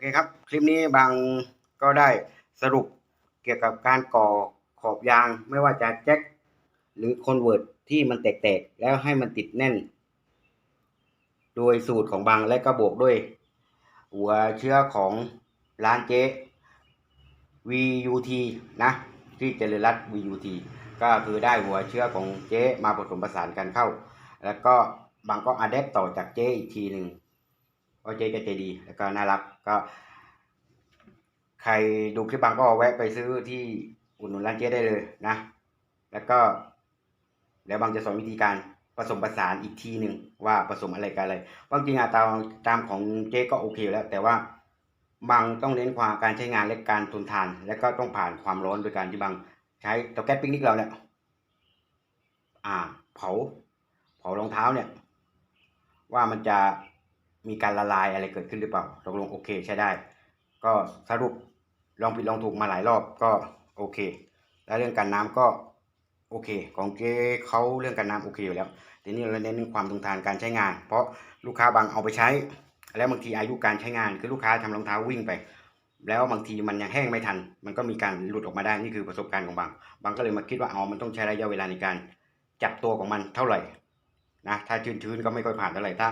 เคครับ คลิปนี้บางก็ได้สรุปเกี่ยวกับการก่อขอบยางไม่ว่าจะแจ็คหรือคอนเวิร์ตที่มันแตกๆ แล้วให้มันติดแน่น โดยสูตรของบางและก็บวกด้วย หัวเชื้อของร้านเจ๊ VUT นะที่เจริญรัต VUT ก็คือได้หัวเชื้อของเจ๊มาผสมผสานกันเข้า แล้วก็บางก็อะแดปต่อจากเจ๊อีกทีหนึ่ง เพราะเจ๊จะใจดี แล้วก็น่ารักก็ ใครดูคลิปบางก็แวะไปซื้อที่อุดหนุนร้านเจ๊ได้เลยนะ แล้วก็เดี๋ยวบางจะสอนวิธีการผสมผสานอีกทีหนึ่งว่าผสมอะไรกันอะไรบางจริงอะตามตามของเจ๊ก็โอเคแล้ว แต่ว่าบางต้องเน้นความการใช้งานและการทนทาน และก็ต้องผ่านความร้อนโดยการที่บางใช้เตาแก๊สปิกนิกเราเนี่ยอ่า เผา เผารองเท้าเนี่ย ว่ามันจะ มีการละลายอะไรเกิดขึ้นหรือเปล่าตกลงโอเคใช้ได้ ก็สรุปลองผิดลองถูกมาหลายรอบก็โอเค แล้วเรื่องการน้ำก็โอเค ของเจ๊เขาเรื่องการน้ำโอเคอยู่แล้วทีนี้เราเน้นเรื่องความทนทานการใช้งาน เพราะลูกค้าบางเอาไปใช้ แล้วบางทีอายุการใช้งานคือลูกค้าทำรองเท้าวิ่งไป แล้วบางทีมันยังแห้งไม่ทัน มันก็มีการหลุดออกมาได้นี่คือประสบการณ์ของบาง บางก็เลยมาคิดว่าอ๋อมันต้องใช้ระยะเวลาในการจับตัวของมันเท่าไหร่นะถ้าชื้นๆก็ไม่ค่อยผ่านเท่าไหร่ถ้า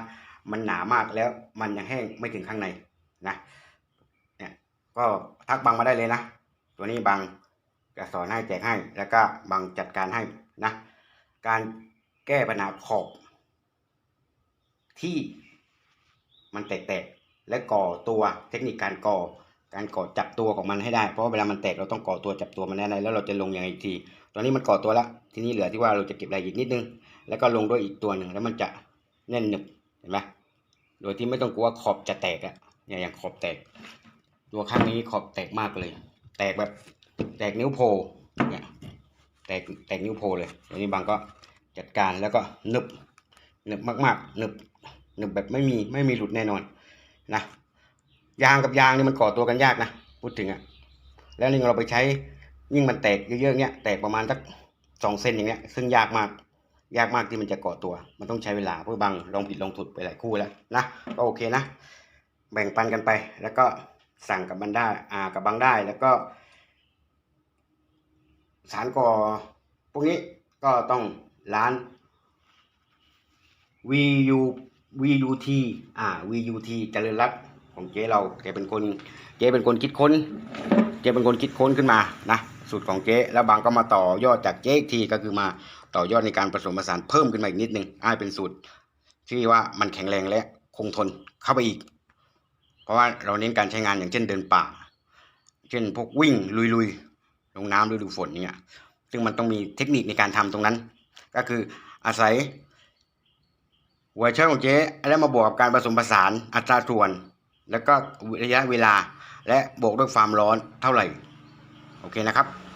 มันหนามากแล้วมันยังแห้งไม่ถึงข้างในนะเนี่ยก็ทักบังมาได้เลยนะ ตัวนี้บังจะสอนให้แจกให้ แล้วก็บังจัดการให้นะการแก้ปัญหาขอบที่มันแตกๆและก่อตัวเทคนิคการก่อการก่อจับตัวของมันให้ได้ เพราะเวลามันแตกเราต้องก่อตัวจับตัวมันได้แล้วเราจะลงยังไงอีกที ตอนนี้มันก่อตัวแล้วทีนี้เหลือที่ว่าเราจะเก็บรายละเอียดนิดนึง แล้วก็ลงด้วยอีกตัวหนึ่งแล้วมันจะแน่นหนึบเห็นไหม โดยที่ไม่ต้องกลัวว่าขอบจะแตกอะเนี่ยอย่างขอบแตก ตัวข้างนี้ขอบแตกมากเลย แตกแบบแตกนิ้วโพเนี่ยแตกแตกนิ้วโพเลยตัวนี้บางก็จัดการแล้วก็หนึบหนึบมากๆหนึบหนึบแบบไม่มีไม่มีหลุดแน่นอนนะยางกับยางนี่มันก่อตัวกันยากนะพูดถึงอะแล้วนี่เราไปใช้ยิ่งมันแตกเยอะๆเนี่ยแตกประมาณสักสองเซนอย่างเงี้ยซึ่งยากมาก ยากมากที่มันจะเกาะตัว มันต้องใช้เวลาเพื่อบางลองผิดลองถูกไปหลายคู่แล้วนะก็โอเคนะ แบ่งปันกันไป แล้วก็สั่งกับบันได้อ่ากับบังได้แล้วก็สารก่อพวกนี้ก็ต้องร้าน VU VUT อ่า VUT เจริญรัตของเจ๊เราแกเป็นคนเจ๊เป็นคนคิดค้น เจ๊เป็นคนคิดค้นขึ้นมานะ สูตรของเจ๊แล้วบางก็มาต่อยอดจากเจ๊อีกทีก็คือมาต่อยอดในการผสมผสานเพิ่มขึ้นมาอีกนิดนึงให้เป็นสูตร ที่ว่ามันแข็งแรงและคงทนเข้าไปอีก เพราะว่าเราเน้นการใช้งานอย่างเช่นเดินป่า เช่นพวกวิ่งลุยๆลงน้ำฤดูฝนเนี่ยซึ่งมันต้องมีเทคนิคในการทำตรงนั้น ก็คืออาศัยหัวเชื้อของเจ๊แล้วมาบวกกับการผสมผสานอัตราส่วน แล้วก็ระยะเวลาและบวกด้วยความร้อนเท่าไหร่ โอเคนะครับ